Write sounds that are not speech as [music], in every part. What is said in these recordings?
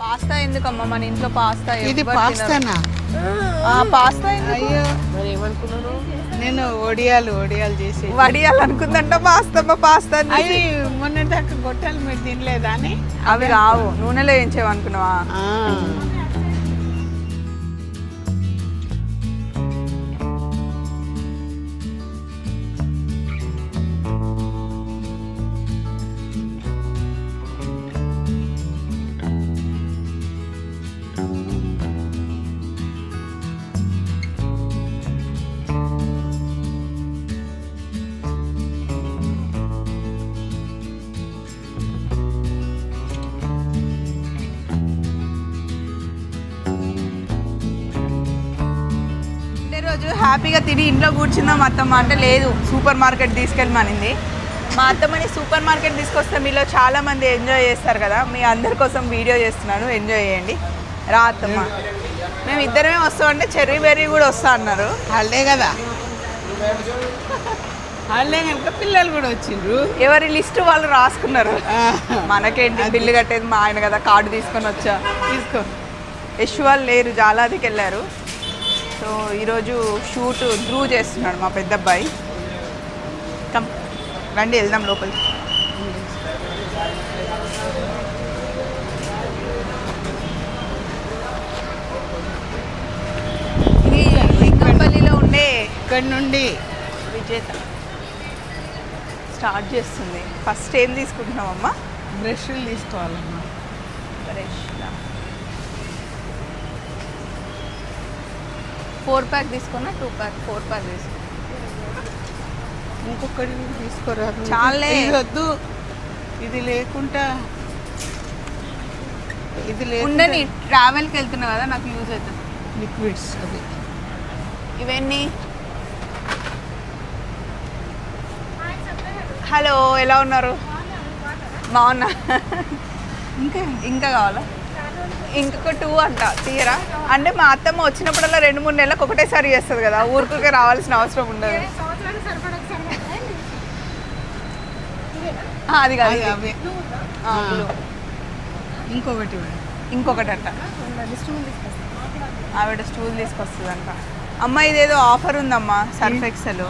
Pasta ఎందుకమ్మా? మన ఇంట్లో పాస్తా ఇది పాస్తానా? పాస్తా ఎందుకు? అయ్యో. మరి ఏమనుకున్నాను నేను వడియాలు వడియాలు చేసి వడియాలనుకుందంట పాస్తా అమ్మ పాస్తా. అవి మొన్న దాకా గొట్టాలు మీరు తినలేదా అని? అవి రావు. నూనెలో వేయించేవనుకున్నావా? హ్యాపీగా తిని ఇంట్లో కూర్చుందాం అత్తమ్మ అంటే లేదు సూపర్ మార్కెట్ తీసుకెళ్ళమనింది. మా అత్తమ్మని సూపర్ మార్కెట్ తీసుకొస్తే మీలో చాలా మంది ఎంజాయ్ చేస్తారు కదా మీ అందరి కోసం వీడియో చేస్తున్నాను ఎంజాయ్ చేయండి. రా అత్తమ్మ. మేము ఇద్దరమే వస్తామంటే చెర్రీ బెర్రీ కూడా వస్తా అన్నారు. హాలిడే కదా? హాలిడే కనుక పిల్లలు కూడా వచ్చిండ్రు. ఎవరి లిస్ట్ వాళ్ళు రాసుకున్నారు. మనకేంటి బిల్లు కట్టేది మా ఆయన కదా కార్డు తీసుకొని వచ్చా. తీసుకో. యశ్ వాళ్ళు లేరు జాలాదికి వెళ్ళారు. సో ఈరోజు షూట్ ధ్రువ్ చేస్తున్నాడు మా పెద్ద అబ్బాయి కమ్ రండి వెళ్దాం లోపలికి. ఇది లింగంపల్లిలో ఉండే ఇక్కడ నుండి విజేత స్టార్ట్ చేస్తుంది. ఫస్ట్ ఏం తీసుకుంటున్నామమ్మా బ్రష్లు తీసుకోవాలమ్మా. ఫోర్ ప్యాక్ తీసుకున్నా టూ ప్యాక్ ఫోర్ ప్యాక్ తీసుకున్నా. ఇంకొకటి తీసుకోరాదు. చాలే. వద్దు. ఇది లేకుండా ఇది ఉండని ట్రావెల్కి వెళ్తున్నా కదా నాకు యూజ్ అవుతుంది. లిక్విడ్స్ అది ఇవన్నీ. హలో ఎలా ఉన్నారు? బాగున్నా. ఇంకా? ఇంకా కావాలా? ఇంకొక టూ అంట తీయరా? అంటే మా అత్తమ్మ వచ్చినప్పుడల్లా రెండు మూడు నెలలకు ఒకటేసారి చేస్తుంది కదా ఊరికే రావాల్సిన అవసరం ఉండదు. ఆ, అది కాదు. ఇంకొకటి. ఇంకొకటి అంట ఆవిడ స్టూల్ తీసుకొస్తుందంట. అమ్మ ఇదేదో ఆఫర్ ఉందమ్మా సర్ఫ్ ఎక్సెల్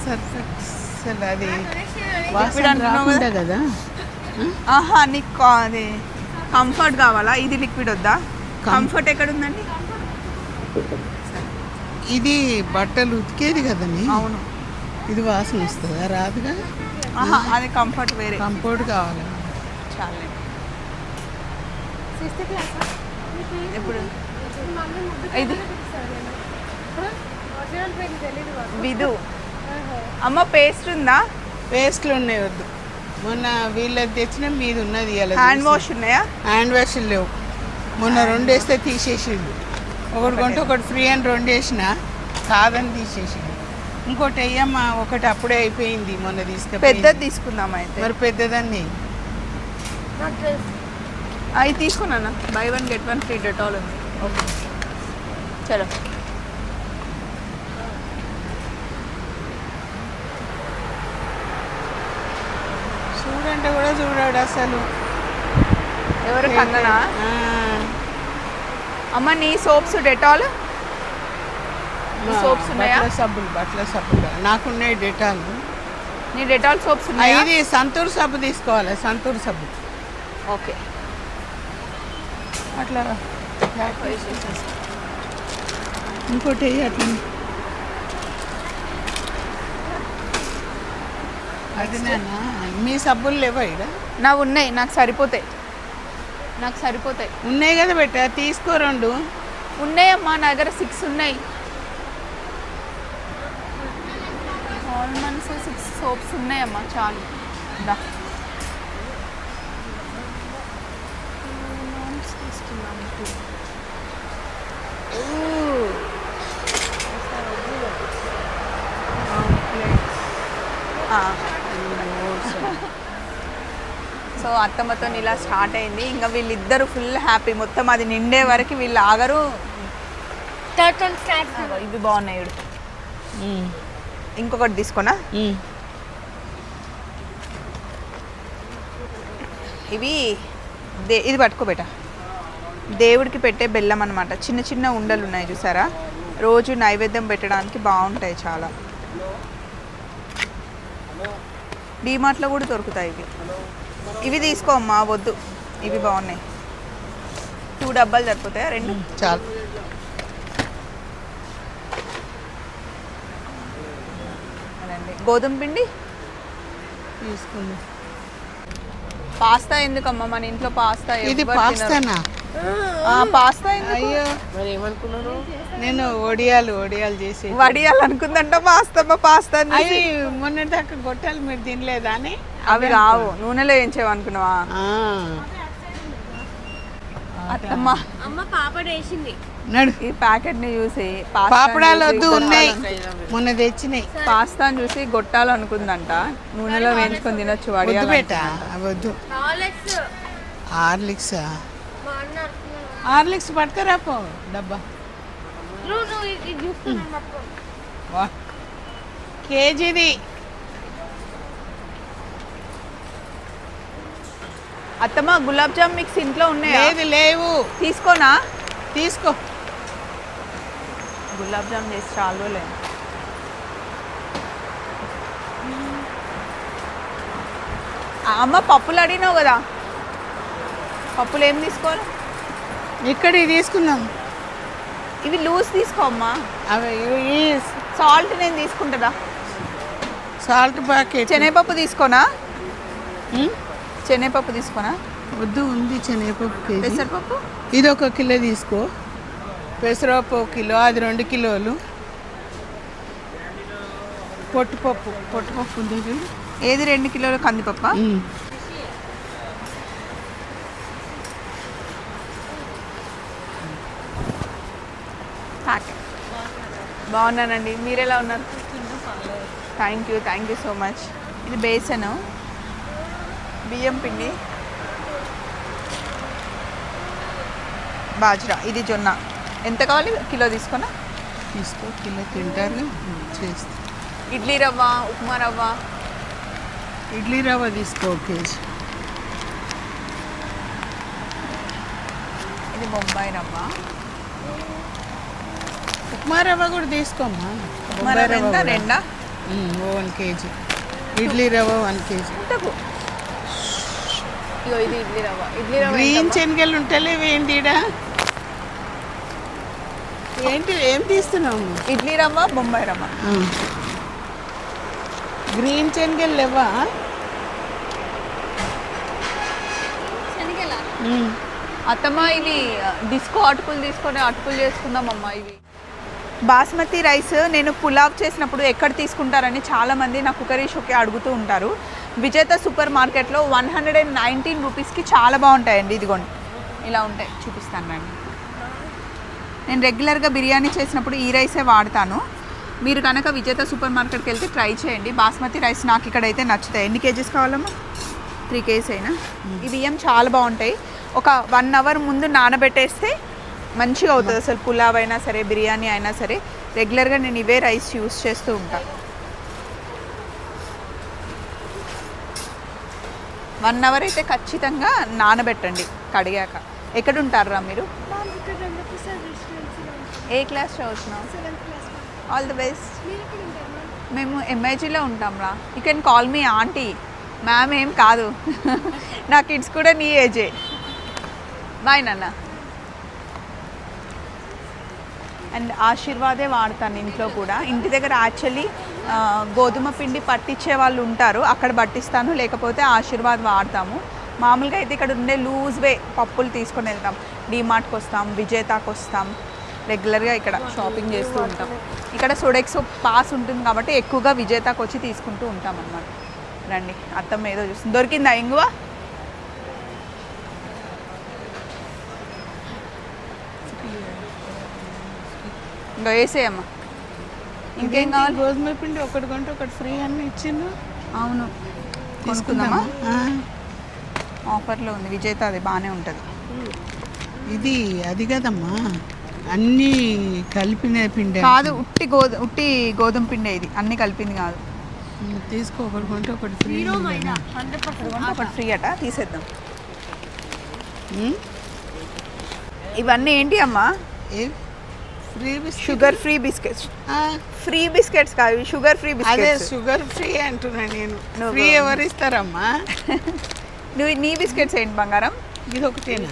సర్ఫ్ ఎక్సెల్ అది కదా. ఆహా నీకు అది కంఫర్ట్ కావాలా? ఇది లిక్విడ్ వద్దా? కంఫర్ట్ ఎక్కడ ఉందండి ఇది బట్టలు ఉతికేది కదండి. అవును. ఇది వాసన వస్తుందా? రాదుగా? ఆహా అది కంఫర్ట్ వేరే. కంపోర్ట్ కావాలి? చాలే. ఇప్పుడు ఇది విధు అమ్మ పేస్ట్ ఉందా? పేస్ట్లు ఉన్నాయి వద్దు. మొన్న వీళ్ళది తెచ్చిన మీది ఉన్నది హ్యాండ్. వాష్ ఉన్నాయా? హ్యాండ్ వాష్ లేవు. మొన్న రెండు వేస్తే తీసేసిండు. ఒకటి కొంటే ఒకటి. ఫ్రీ అని రెండు వేసిన కాదని తీసేసిండు. ఇంకోటి వెయ్యమ్మా ఒకటి అప్పుడే అయిపోయింది మొన్న తీసుకు పెద్దది తీసుకుందాం అయితే. మరి పెద్దదాన్ని అవి తీసుకున్నానా? Buy one get one free Dettol ఉంది. ఓకే. చలో. చూడంటే కూడా చూడాడు అసలు. ఎవరు కంగనా? అమ్మ నీ సోప్స్ డెటాల్? సోప్స్ ఉన్నాయా? సబ్బులు బట్టల సబ్బులు. నాకున్నాయి డెటాలు. నీ డెటాల్ సోప్స్ ఉన్నాయా? ఇది సంతూర్ సబ్బు తీసుకోవాలి సంతూర్ సబ్బు. ఓకే. అట్లా. ఇంకోటి అట్లా అది నాన్న మీ సబ్బులు లేవా ఇక్కడ నా ఉన్నాయి నాకు సరిపోతాయి. నాకు సరిపోతాయి. ఉన్నాయి కదా బెట్ట తీసుకో రెండు. ఉన్నాయమ్మా నా దగ్గర సిక్స్ ఉన్నాయి. ఆల్మండ్స్ సిక్స్ సోప్స్ ఉన్నాయమ్మా చాలు. దా. Almonds తీసుకున్నాను. సో అత్తమ్మతో ఇలా స్టార్ట్ అయింది. ఇంకా వీళ్ళిద్దరు ఫుల్ హ్యాపీ. మొత్తం అది నిండే వరకు వీళ్ళు ఆగరు. ఇవి బాగున్నాయి. ఇంకొకటి తీసుకున్నా ఇవి దే- ఇది పట్టుకోబెట్ట దేవుడికి పెట్టే బెల్లం అనమాట చిన్న చిన్న ఉండలు ఉన్నాయి చూసారా? రోజు నైవేద్యం పెట్టడానికి బాగుంటాయి చాలా. డీమార్ట్లో కూడా దొరుకుతాయి ఇవి. ఇవి తీసుకో అమ్మా వద్దు. ఇవి బాగున్నాయి. టూ డబ్బాలు సరిపోతాయా? రెండు? చాలు. అదండి. గోధుమ పిండి? తీసుకుంది. పాస్తా ఎందుకమ్మా? మన ఇంట్లో పాస్తా ఇది. పాస్తానా? ఆ, పాస్తా ఎందుకు? అయ్యో. నేను ఒడియాలు ఒడియాలు చేసి వడియాలనుకుందంట పాస్తా పాస్తా అని. అవి మొన్నటిదాకా గొట్టాలు మీరు తినలేదా అని అవి రావు. నూనెలో వేయించేవనుకున్నావా ఆ. అత్తమ్మ. అమ్మ పాపడ వేసింది. నడు. ఈ ప్యాకెట్ని చూసి పాస్తా పాపడాలు వద్దు ఉన్నాయి. మొన్న తెచ్చినాయి. పాస్తాని చూసి గొట్టాలు అనుకుందంట. నూనెలో వేయించుకొని తినొచ్చు వద్దు వడియాలు బేట అవి వద్దు. హార్లిక్స్. హార్లిక్స్? మా అన్న. హార్లిక్స్ పో డబ్బా. కేజీది అత్తమ్మ గులాబ్ జామ్ మిక్స్ ఇంట్లో ఉన్నాయా? లేదు లేవు. తీసుకోనా? తీసుకో. గులాబ్ జామ్ చేసి చాలా రోజులే. అమ్మ పప్పులు అడిగినావు కదా. పప్పులు ఏం తీసుకోవాలి? ఇక్కడ తీసుకుందాం ఇవి లూజ్ తీసుకో అమ్మా. అవి ఈ సాల్ట్ నేను తీసుకుంటుందా? Salt packet. శనగపప్పు తీసుకోనా? శనగపప్పు తీసుకోనా? వద్దు ఉంది శనగపప్పు పెసరపప్పు? ఇది ఒక కిలో తీసుకో. పెసరపప్పు ఒక కిలో అది రెండు కిలోలు. పొట్టుపప్పు పొట్టుపప్పు ఉంది. ఏది రెండు కిలోల కందిపప్ప? ప్యాకెట్ బాగున్నానండి. మీరు ఎలా ఉన్నారు? Thank you thank you so much ఇది బేసను. బియ్యం పిండి. బాజ్రా ఇది జొన్న. ఎంత కావాలి? కిలో తీసుకున్నా? తీసుకో కిలో తింటారు చేస్తా. ఇడ్లీ రవ్వ ఉప్మా రవ్వ. ఇడ్లీ రవ్వ తీసుకో కేజీ. ఇది బొంబాయి రవ్వ. ఉప్మా రవ్వ కూడా తీసుకోమ్మా. ఉప్మా రవ్వ ఎంత. రెండా? One KG. ఇడ్లీ రవ్వ వన్ కేజీ. ఇది ఇడ్లీ రవ్వ. ఇడ్లీ రవ్వ గ్రీన్? శనగలు ఉంటలేవు ఏంటిడా ఏంటి ఏం తీస్తున్నావు? ఇడ్లీ రవ్వ బొంబాయి రవ్వ. గ్రీన్ శనగలు లేవా. అత్తమ్మ ఇవి డిస్కో అటుకులు తీసుకొని అటుకులు చేసుకుందాం అమ్మ ఇవి. బాస్మతి రైస్ నేను పులావ్ చేసినప్పుడు ఎక్కడ తీసుకుంటారని చాలామంది నా కుకరీ షోకి అడుగుతూ ఉంటారు. విజేత సూపర్ మార్కెట్లో వన్ హండ్రెడ్ అండ్ నైన్టీన్ రూపీస్కి చాలా బాగుంటాయండి. ఇదిగోండి. ఇలా ఉంటాయి. చూపిస్తాను రండి నేను రెగ్యులర్గా బిర్యానీ చేసినప్పుడు ఈ రైసే వాడతాను. మీరు కనుక విజేత సూపర్ మార్కెట్కి వెళ్తే ట్రై చేయండి. బాస్మతి రైస్ నాకు ఇక్కడైతే నచ్చుతాయి. ఎన్ని కేజీస్ కావాలమ్మా? త్రీ కేజీస్ అయినా? ఈ బియ్యం చాలా బాగుంటాయి. ఒక వన్ అవర్ ముందు నానబెట్టేస్తే మంచిగా అవుతుంది అసలు పులావ్ అయినా సరే బిర్యానీ అయినా సరే. రెగ్యులర్గా నేను ఇవే రైస్ యూస్ చేస్తూ ఉంటాను వన్ అవర్ అయితే ఖచ్చితంగా నానబెట్టండి కడిగాక. ఎక్కడ ఉంటారా మీరు ఏ క్లాస్ చదువుతున్నావు? ఆల్ ది బెస్ట్ మేము ఎంఐజీలో ఉంటాంరా you can call me aunty ma'am ఏం కాదు. [laughs] నా కిడ్స్ కూడా నీ ఏజే బాయ్ నాన్న అండ్ ఆశీర్వాదే వాడతాను ఇంట్లో కూడా. ఇంటి దగ్గర యాక్చువల్లీ గోధుమ పిండి పట్టించే వాళ్ళు ఉంటారు. అక్కడ పట్టిస్తాను లేకపోతే ఆశీర్వాద్ వాడతాము. మామూలుగా అయితే ఇక్కడ ఉండే లూజ్ వే పప్పులు తీసుకొని వెళ్తాం. డీమార్ట్కి వస్తాం విజేతాకి వస్తాం. రెగ్యులర్గా ఇక్కడ షాపింగ్ చేస్తూ ఉంటాం. ఇక్కడ సోడెక్స్ పాస్ ఉంటుంది కాబట్టి ఎక్కువగా విజేతాకి వచ్చి తీసుకుంటూ ఉంటాం అన్నమాట రండి అత్తమ్మ ఏదో చూస్తుంది. దొరికిందా ఇంగువా? ఇంకా వేసేయమ్మా. ఇంకేం కావాలి గోధుమ పిండి ఒకటి కొంటే ఒకటి ఫ్రీ అని ఇచ్చిండు అవును. ఆ, ఆఫర్లో ఉంది. విజేత అది బాగానే ఉంటుంది. ఇది అది కదమ్మా. అన్నీ కలిపిన పిండి. కాదు ఉట్టి గోధు ఉట్టి గోధుమ పిండి ఇది. అన్ని కలిపింది కాదు. తీసుకో. ఒకటి కొంటే ఒకటి ఫ్రీ ఒకటి ఫ్రీ అట. తీసేద్దాం. ఇవన్నీ ఏంటి అమ్మా? ఏ? Free biscuit sugar free biscuits free biscuits కాదు షుగర్ ఫ్రీ అదే బిస్కెట్స్ షుగర్ ఫ్రీ అంటున్నా నేను. నువ్వు- ఫ్రీ ఎవరు ఇస్తారమ్మా? [laughs] నువ్వు నీ బిస్కెట్స్ ఏంటి బంగారం? ఇది ఒకటేనా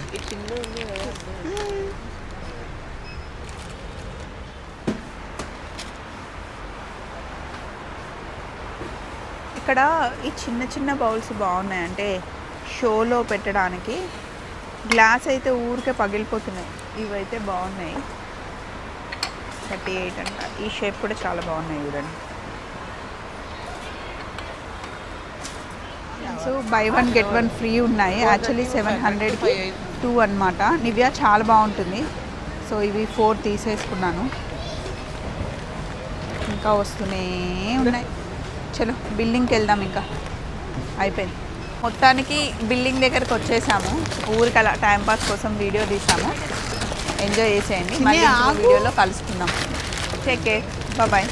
ఇక్కడ ఈ చిన్న చిన్న బౌల్స్ బాగున్నాయి. అంటే షోలో పెట్టడానికి గ్లాస్ అయితే ఊరికే పగిలిపోతున్నాయి. ఇవైతే బాగున్నాయి. థర్టీ ఎయిట్ అంట. ఈ షేప్ కూడా చాలా బాగున్నాయి చూడండి. So buy one get one free ఉన్నాయి. యాక్చువల్లీ సెవెన్ హండ్రెడ్కి టూ అనమాట నివ్యా చాలా బాగుంటుంది. సో ఇవి ఫోర్ తీసేసుకున్నాను. ఇంకా వస్తూనే ఉన్నాయి. చలో బిల్డింగ్కి వెళ్దాం ఇంకా. అయిపోయింది. మొత్తానికి బిల్డింగ్ దగ్గరకు వచ్చేసాము. ఊరికి అలా టైంపాస్ కోసం వీడియో తీసాము. ఎంజాయ్ చేసేయండి. మళ్ళీ ఇంకో. వీడియోలో కలుసుకుందాం. Take care bye